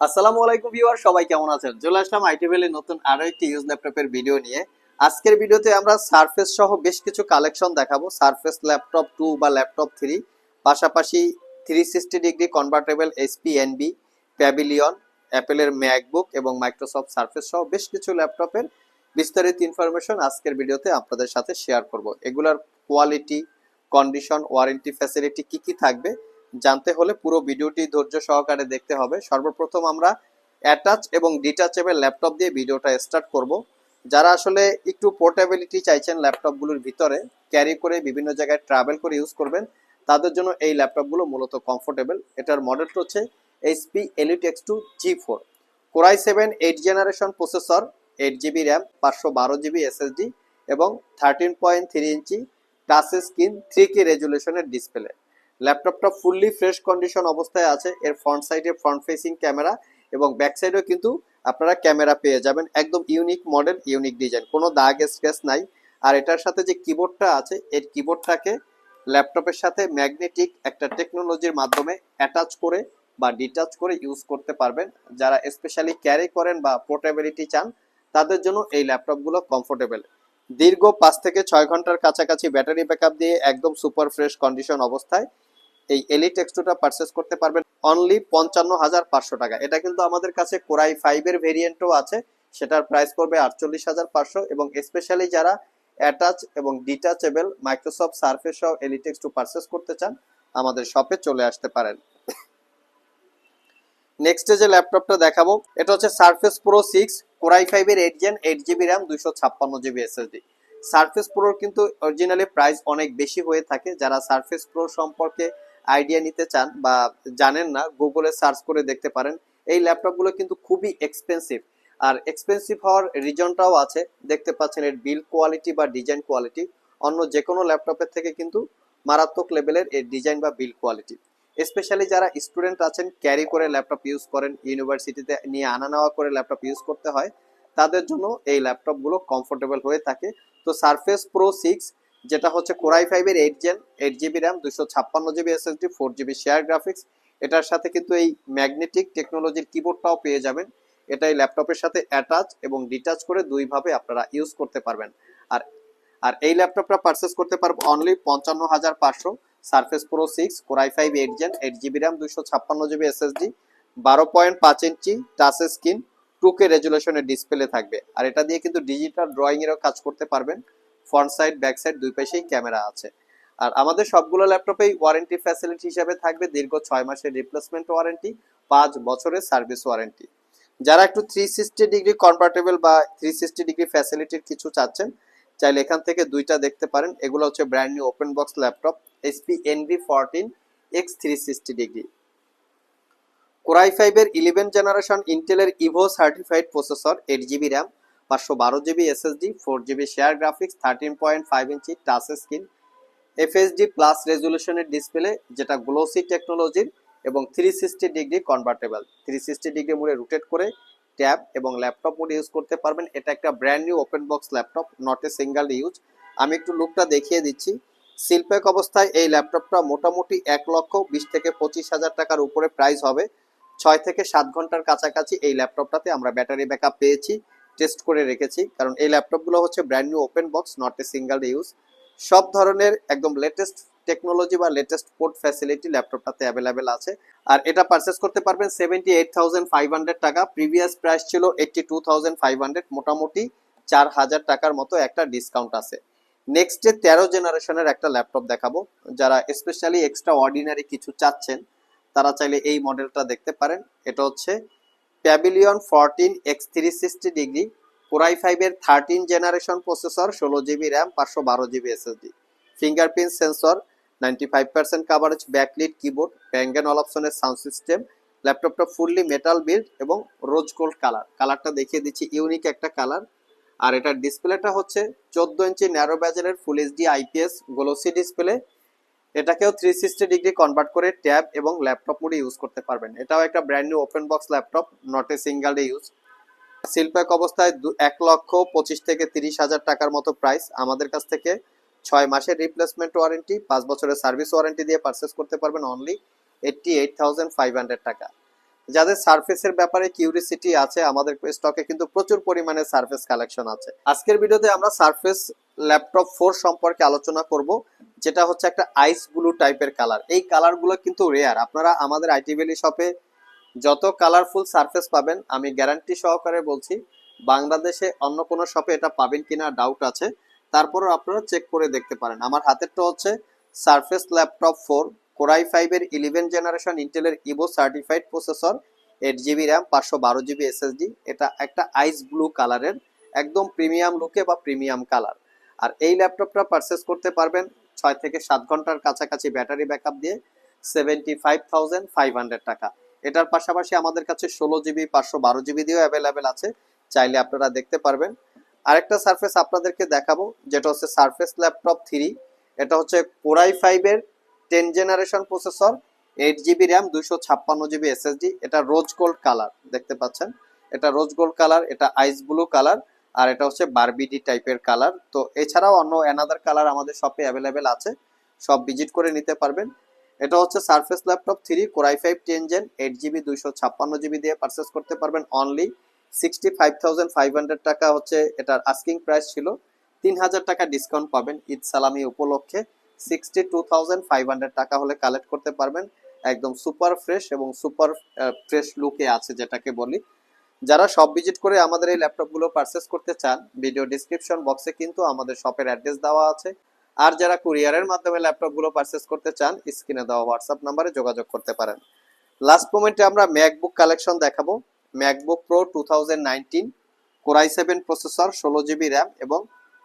আসসালামু আলাইকুম ভিউয়ার, সবাই কেমন আছেন? চলে আসলাম আইটি ভ্যালির নতুন আরও একটি ইউজ ল্যাপটপের ভিডিও নিয়ে। আজকের ভিডিওতে আমরা সারফেস সহ বেশ কিছু কালেকশন দেখাবো। সারফেস ল্যাপটপ টু বা ল্যাপটপ থ্রি পাশাপাশি three sixty degree convertible SP Envy Pavilion অ্যাপেলের ম্যাকবুক এবং মাইক্রোসফট সারফেস সহ বেশ কিছু ল্যাপটপের বিস্তারিত ইনফরমেশন আজকের ভিডিওতে আপনাদের সাথে শেয়ার করব। এগুলার কোয়ালিটি কন্ডিশন ওয়ারেন্টি ফ্যাসিলিটি কি কি থাকবে জানতে হলে পুরো ভিডিওটি ধৈর্য সহকারে দেখতে হবে। সর্বপ্রথম আমরা অ্যাটাচ এবং ডিটাচেবল ল্যাপটপ দিয়ে ভিডিওটা স্টার্ট করব। যারা আসলে একটু পোর্টেবিলিটি চাইছেন ল্যাপটপগুলোর ভিতরে ক্যারি করে বিভিন্ন জায়গায় ট্রাভেল করে ইউজ করবেন, তাদের জন্য এই ল্যাপটপগুলো মূলত কমফোর্টেবল এটার মডেলটা হচ্ছে HP elite X two G four core i seven eight generation processor eight GB RAM পাঁচশো বারো জিবি এসএসডি এবং thirteen point three inch touch screen three K রেজুলেশনের display ল্যাপটপটা ফুললি ফ্রেশ কন্ডিশন অবস্থায় আছে। এর ফ্রন্ট সাইডে ফ্রন্ট ফেসিং ক্যামেরা এবং back সাইডেও কিন্তু আপনারা ক্যামেরা পেয়ে যাবেন। একদম ইউনিক মডেল ইউনিক ডিজাইন কোনো দাগ স্ক্র্যাচ নাই। আর এটার সাথে যে কিবোর্ডটা আছে এর কিবোর্ডটাকে ল্যাপটপের সাথে ম্যাগনেটিক একটা টেকনোলজির মাধ্যমে অ্যাটাচ করে বা ডিটাচ করে ইউজ করতে পারবেন। যারা স্পেশালি ক্যারি করেন বা পোর্টেবিলিটি চান, তাদের জন্য এই ল্যাপটপগুলো কমফোর্টেবল দীর্ঘ পাঁচ থেকে ছয় ঘণ্টার কাছাকাছি ব্যাটারি ব্যাকআপ দিয়ে একদম সুপার ফ্রেশ কন্ডিশন অবস্থায় এই এলিট এক্সট্রোটা পারচেস করতে পারবেন অনলি পঞ্চান্ন হাজার পাঁচশো টাকা। এটা কিন্তু আমাদের কাছে কোরাই ফাইভের ভেরিয়েন্টও আছে। সেটার প্রাইস পড়বে আটচল্লিশ হাজার পাঁচশো এবং স্পেশালি যারা অ্যাটাচ এবং ডিটাচেবল মাইক্রোসফট সার্ফেস সহ এলিট এক্স টু পারচেস করতে চান, আমাদের শপে চলে আসতে পারেন। নেক্সটে যে ল্যাপটপটা দেখাবো, এটা হচ্ছে Surface Pro six core i ফাইভের eight gen eight GB RAM দুইশো ছাপ্পান্ন জিবি এসএসডি সার্ফেস প্রোর কিন্তু অরিজিনালি প্রাইস অনেক বেশি হয়ে থাকে। যারা সার্ফেস প্রো সম্পর্কে আইডিয়া নিতে চান বা জানেন না গুগলে সার্চ করে দেখতে পারেন। এই ল্যাপটপগুলো কিন্তু খুবই এক্সপেন্সিভ আর এক্সপেন্সিভ হওয়ার রিজনটাও আছে। দেখতে পাচ্ছেন এর বিল কোয়ালিটি বা ডিজাইন কোয়ালিটি অন্য যে কোনো ল্যাপটপের থেকে কিন্তু মারাত্মক লেভেলের এর ডিজাইন বা বিল কোয়ালিটি স্পেশালি যারা স্টুডেন্ট আছেন ক্যারি করে ল্যাপটপ ইউজ করেন ইউনিভার্সিটিতে নিয়ে আনা নেওয়া করে ল্যাপটপ ইউজ করতে হয়, তাদের জন্য এই ল্যাপটপগুলো কমফোর্টেবল হয়ে থাকে। তো সারফেস প্রো সিক্স যেটা হচ্ছে কোরাই ফাইভের eight gen eight GB RAM দুশো ছাপ্পান্ন GB SSD four GB share graphics এটার সাথে কিন্তু এই ম্যাগনেটিক টেকনোলজির কিবোর্ডটাও পেয়ে যাবেন। এটা ল্যাপটপের সাথে অ্যাটাচ এবং ডিটাচ করে দুইভাবে আপনারা ইউজ করতে পারবেন। আর আর এই ল্যাপটপটা পারচেস করতে পারব অনলি পঞ্চান্ন হাজার পাঁচশো Surface Pro six core i five eight gen eight GB RAM দুশো ছাপ্পান্ন জিবি এসএসডি বারো পয়েন্ট পাঁচ inch touch screen two K রেজুলেশনের display থাকবে। আর এটা দিয়ে কিন্তু ডিজিটাল ড্রয়িং এরও কাজ করতে পারবেন। ফ্রন্ট সাইড ব্যাক সাইড দুই পাশেই ক্যামেরা আছে। আর আমাদের সবগুলো ল্যাপটপেই ওয়ারেন্টি ফ্যাসিলিটি হিসাবে থাকবে দীর্ঘ ছয় মাসের রিপ্লেসমেন্ট ওয়ারেন্টি পাঁচ বছরের সার্ভিস ওয়ারেন্টি যারা একটু থ্রি সিক্সটি ডিগ্রি কনভার্টেবল বা থ্রি সিক্সটি ডিগ্রি ফ্যাসিলিটির কিছু চাচ্ছেন, চাইলে এখান থেকে দুইটা দেখতে পারেন। এগুলো হচ্ছে brand new open box laptop HP Envy fourteen X three sixty degree core i ফাইভের ইলেভেন জেনারেশন ইন্টেলের Evo certified processor eight GB RAM পাঁচশো বারো GB SSD four GB share graphics thirteen point five inch touch screen FHD plus রেজুলেশনের display যেটা glossy টেকনোলজির এবং three sixty degree convertible three sixty degree মোডে rotate করে tab এবং laptop মোডে use করতে পারবেন। এটা একটা brand new open box laptop not a single use আমি একটু লুকটা দেখিয়ে দিচ্ছি। শিল্পেক অবস্থায় এই ল্যাপটপটা মোটামুটি এক লক্ষ বিশ থেকে পঁচিশ হাজার টাকার উপরে প্রাইস হবে। ছয় থেকে সাত ঘণ্টার কাছাকাছি এই ল্যাপটপটাতে আমরা ব্যাটারি ব্যাকআপ পেয়েছি। টেস্ট করে রেখেছি, কারণ এই ল্যাপটপগুলো হচ্ছে brand new open box not a single use সব ধরনের একদম লেটেস্ট টেকনোলজি বা লেটেস্ট পোর্ট ফ্যাসিলিটি ল্যাপটপটাতে অ্যাভেলেবেল আছে। আর এটা পারচেস করতে পারবেন seventy eight thousand five hundred টাকা। প্রিভিয়াস প্রাইস ছিল eighty two thousand five hundred মোটামুটি চার হাজার টাকার মতো একটা ডিসকাউন্ট আছে। নেক্সট ডে তেরো জেনারেশনের একটা ল্যাপটপ দেখাবো, যারা স্পেশালি এক্সট্রা অর্ডিনারি কিছু চাচ্ছেন, তারা চাইলে এই মডেলটা দেখতে পারেন। এটা হচ্ছে Pavilion fourteen X three sixty degree core i ফাইভের থার্টিন জেনারেশন প্রসেসর ষোলো জিবি র্যাম পাঁচশো বারো GB SSD fingerprint sensor ninety five percent coverage backlit keyboard ব্যাঙ্গেন all অপশনের সাউন্ড সিস্টেম ল্যাপটপটা ফুললি মেটাল বিল্ড এবং রোজ গোল্ড কালার কালারটা দেখিয়ে দিচ্ছি ইউনিক একটা কালার আর এটার ডিসপ্লেটা হচ্ছে চোদ্দ inch narrow ব্যাজেলের full HD IPS glossy display এটাকেও থ্রি সিক্সটি ডিগ্রি কনভার্ট করে ট্যাব এবং ল্যাপটপ মোডে ইউজ করতে পারবেন। এটাও একটা brand new open box laptop not a single day use seal pack অবস্থায় দু- এক লক্ষ পঁচিশ থেকে তিরিশ হাজার টাকার মতো প্রাইস আমাদের কাছ থেকে ছয় মাসের রিপ্লেসমেন্ট ওয়ারেন্টি পাঁচ বছরের সার্ভিস ওয়ারেন্টি দিয়ে পারচেস করতে পারবেন only eighty eight thousand five hundred টাকা। যাদের সার্ফেসের ব্যাপারে কিউরিসিটি আছে, আমাদের স্টকে কিন্তু প্রচুর পরিমাণে সার্ফেস কালেকশন আছে। আজকের ভিডিওতে আমরা সার্ফেস ল্যাপটপ ফোর সম্পর্কে আলোচনা করব, যেটা হচ্ছে একটা আইস ব্লু টাইপের কালার এই কালারগুলো কিন্তু রেয়ার আপনারা আমাদের আইটি ভ্যালি শপে যত কালারফুল সারফেস পাবেন, আমি গ্যারান্টি সহকারে বলছি, বাংলাদেশে অন্য কোনো শপে এটা পাবেন কিনা ডাউট আছে। তারপরও আপনারা চেক করে দেখতে পারেন। আমার হাতেরটা হচ্ছে Surface Laptop four core i ফাইভের ইলেভেন জেনারেশন ইন্টেলের Evo certified processor eight GB RAM পাঁচশো বারো জিবি এসএসডি এটা একটা আইস ব্লু কালারের একদম প্রিমিয়াম লুকে বা প্রিমিয়াম কালার আর এই ল্যাপটপটা পারচেস করতে পারবেন ছয় থেকে সাত ঘণ্টার কাছাকাছি ব্যাটারি ব্যাকআপ দিয়ে seventy five thousand five hundred টাকা। এটার পাশাপাশি আমাদের কাছে ষোলো জিবি পাঁচশো বারো জিবি দিয়েও অ্যাভেলেবেল আছে, চাইলে আপনারা দেখতে পারবেন। আরেকটা সার্ফেস আপনাদেরকে দেখাবো, যেটা হচ্ছে সার্ফেস ল্যাপটপ থ্রি এটা হচ্ছে কোরাই ফাইভের ten generation processor eight GB RAM দুইশো ছাপ্পান্ন জিবি এসএসডি এটা রোজ গোল্ড কালার দেখতে পাচ্ছেন? এটা রোজ গোল্ড কালার এটা আইস ব্লু কালার আর এটা হচ্ছে বারবিডি টাইপের কালার তো এছাড়াও অন্য অ্যানাদার কালার আমাদের শপে অ্যাভেলেবেল আছে, সব ভিজিট করে নিতে পারবেন। এটা হচ্ছে Surface Laptop three core i five ten gen eight GB দুইশো ছাপ্পান্ন জিবি দিয়ে পারচেস করতে পারবেন only sixty five thousand five hundred টাকা হচ্ছে এটার আস্কিং প্রাইস ছিল। তিন হাজার টাকা ডিসকাউন্ট পাবেন ঈদ সালামি উপলক্ষে। Sixty two thousand five hundred টাকা হলে কালেক্ট করতে পারবেন। একদম সুপার ফ্রেশ এবং সুপার ফ্রেশ লুকে আছে যেটাকে বলি। যারা সব ভিজিট করে আমাদের এই ল্যাপটপগুলো পারচেস করতে চান ভিডিও ডিসক্রিপশন বক্সে কিন্তু আমাদের শপের অ্যাড্রেস দেওয়া আছে। আর যারা কুরিয়ারের মাধ্যমে ল্যাপটপগুলো পারচেস করতে চান স্ক্রিনে দেওয়া হোয়াটসঅ্যাপ নাম্বারে যোগাযোগ করতে পারেন। লাস্ট মোমেন্টে আমরা ম্যাকবুক কালেকশন দেখাবো। MacBook Pro two thousand nineteen core i seven processor ষোলো জিবি র্যাম এবং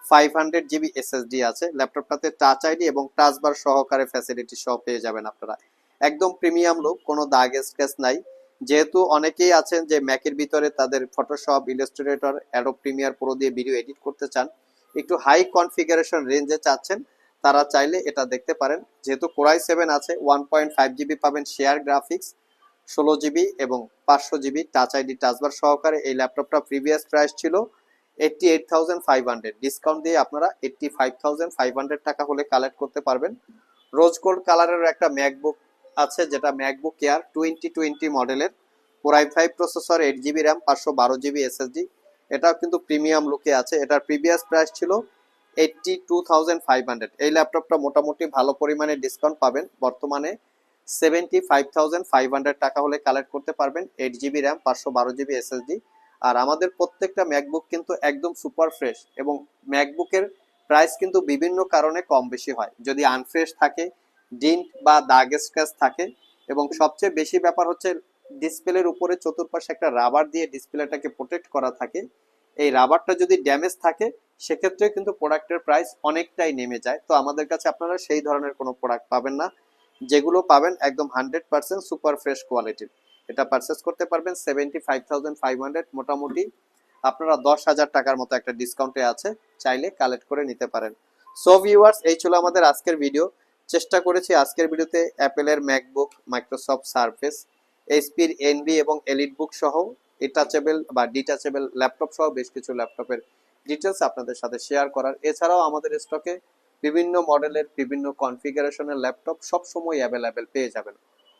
ফাইভ হান্ড্রেড জিবি এসএসডি আছে। ল্যাপটপটাতে টাচ আইডি এবং টাচ বার সহকারে ফ্যাসিলিটি সহ পেয়ে যাবেন আপনারা। একদম প্রিমিয়াম লুক কোনো দাগ স্ক্র্যাচ নাই। যেহেতু অনেকেই আছেন যে ম্যাকের ভিতরে তাদের Photoshop Illustrator Adobe Premiere Pro দিয়ে ভিডিও এডিট করতে চান, একটু হাই কনফিগারেশন রেঞ্জে চাচ্ছেন, তারা চাইলে এটা দেখতে পারেন। যেহেতু কোরাই সেভেন আছে ওয়ান পয়েন্ট ফাইভ জিবি পাবেন শেয়ার গ্রাফিক্স ষোলো জিবি এবং পাঁচশো GB touch ID touch bar সহকারে। এই ল্যাপটপটা প্রিভিয়াস প্রাইস ছিল eighty eight thousand five hundred discount দিয়ে আপনারা eighty five thousand five hundred টাকা হলে কালেক্ট করতে পারবেন। রোজ গোল্ড কালারের একটা ম্যাকবুক আছে, যেটা ম্যাকবুক এয়ার টোয়েন্টি টোয়েন্টি মডেলের core i five processor eight GB RAM পাঁচশো বারো জিবি এসএসডি এটাও কিন্তু প্রিমিয়াম লুকে আছে। এটার প্রিভিয়াস প্রাইস ছিল eighty two thousand five hundred এই ল্যাপটপটা মোটামুটি ভালো পরিমাণে ডিসকাউন্ট পাবেন। বর্তমানে seventy five thousand five hundred টাকা হলে কালেক্ট করতে পারবেন। এইট জিবি র্যাম পাঁচশো বারো জিবি এসএসডি আর আমাদের প্রত্যেকটা ম্যাকবুক কিন্তু একদম সুপার ফ্রেশ এবং ম্যাকবুকের প্রাইস কিন্তু বিভিন্ন কারণে কম বেশি হয়। যদি আনফ্রেশ থাকে ডিন্ট বা দাগ স্ক্র্যাচ থাকে এবং সবচেয়ে বেশি ব্যাপার হচ্ছে ডিসপ্লের উপরে চতুর্পাশে একটা রাবার দিয়ে ডিসপ্লেটাকে প্রোটেক্ট করা থাকে। এই রাবারটা যদি ড্যামেজ থাকে সেক্ষেত্রে কিন্তু প্রোডাক্টের প্রাইস অনেকটাই নেমে যায়। তো আমাদের কাছে আপনারা সেই ধরনের কোনো প্রোডাক্ট পাবেন না, যেগুলো পাবেন একদম হান্ড্রেড পার্সেন্ট সুপার ফ্রেশ কোয়ালিটির এটা পারচেস করতে পারবেন seventy five thousand five hundred মোটামুটি। আপনারা দশ হাজার টাকার মতো একটা ডিসকাউন্টে আছে, চাইলে কালেক্ট করে নিতে পারেন। সো ভিউয়ার্স এই ছিল আমাদের আজকের ভিডিও চেষ্টা করেছি আজকের ভিডিওতে অ্যাপেলের ম্যাকবুক মাইক্রোসফট সার্ফেস এইচপির এনবি এবং এলিট বুক সহ ডিটাচেবল বা ডিটাচেবল ল্যাপটপ সহ বেশ কিছু ল্যাপটপের ডিটেলস আপনাদের সাথে শেয়ার করার। এছাড়াও আমাদের স্টকে বিভিন্ন মডেলের বিভিন্ন কনফিগারেশনের ল্যাপটপ সবসময় অ্যাভেলেবেল পেয়ে যাবেন।